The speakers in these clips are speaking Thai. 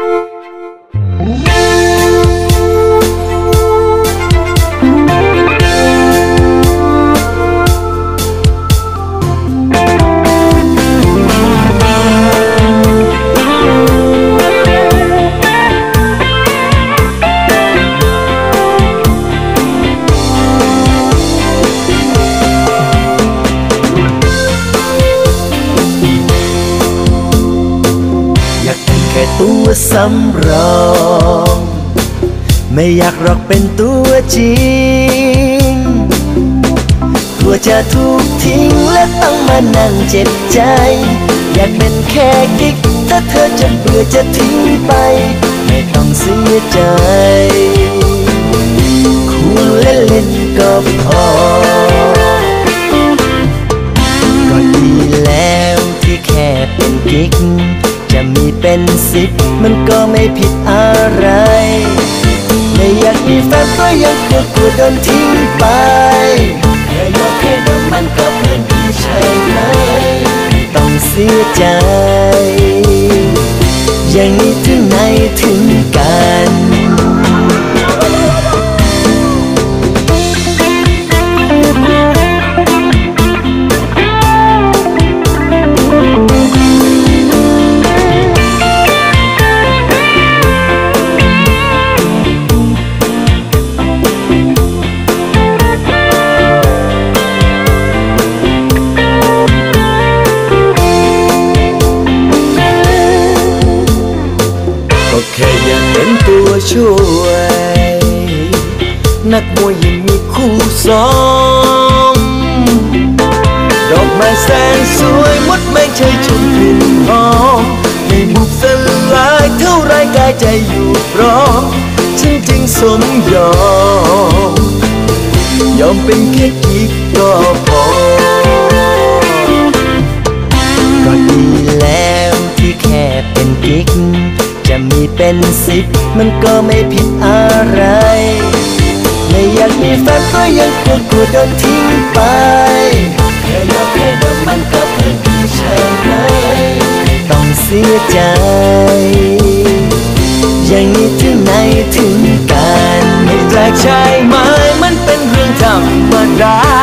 Bye. ตัวสำรอง ไม่อยากหรอกเป็นตัวจริงกลัวจะถูกทิ้งและต้องมานั่งเจ็บใจ อยากเป็นแค่กิ๊กถ้าเธอจะเบื่อจะทิ้งไป เป็นสิบมันก็ไม่ผิดอะไร ไม่อยากมีแฟนก็ยังกลัวกลัวโดนทิ้งไปแค่ยกแค่ดมมันก็เป็นดีใช่ไหม ต้องเสียใจ อย่างนี้ถึงไหนถึงกัน ช่วย นักมวยยังมีคู่ซ้อม ดอกไม้แสนสวยมดไม่ใช่ชุดกลิ่นหอมไม่บุกสลายเท่าไรกายใจอยู่พร้อมฉันจึงสมยอม ยอมเป็นแค่กิ๊กก็พอก เป็นสิบมันก็ไม่ผิดอะไร ไม่อยากมีแฟนก็ยังกลัวกลัวโดนทิ้งไปแค่ยกแค่ดมมันก็เพื่อดีใช่ไหมต้องเสียใจ อย่างนี้ถึงไหนถึงกันไม่แปลกใช่ไหมมันเป็นเรื่องธรรมดา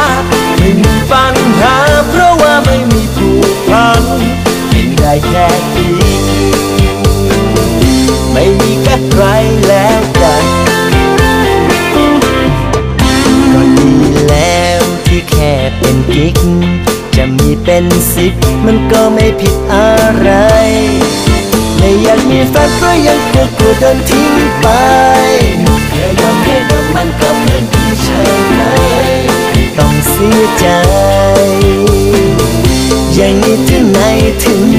กิ๊ก จะมีเป็นสิบมันก็ไม่ผิดอะไร ไม่อยากมีแฟนก็ยังกลัวกลัวโดนทิ้งไปแค่ยอมแค่ดมมันก็เพื่อนดีใช่ไหมต้องเสียใจ อย่างนี้ถึงไหนถึง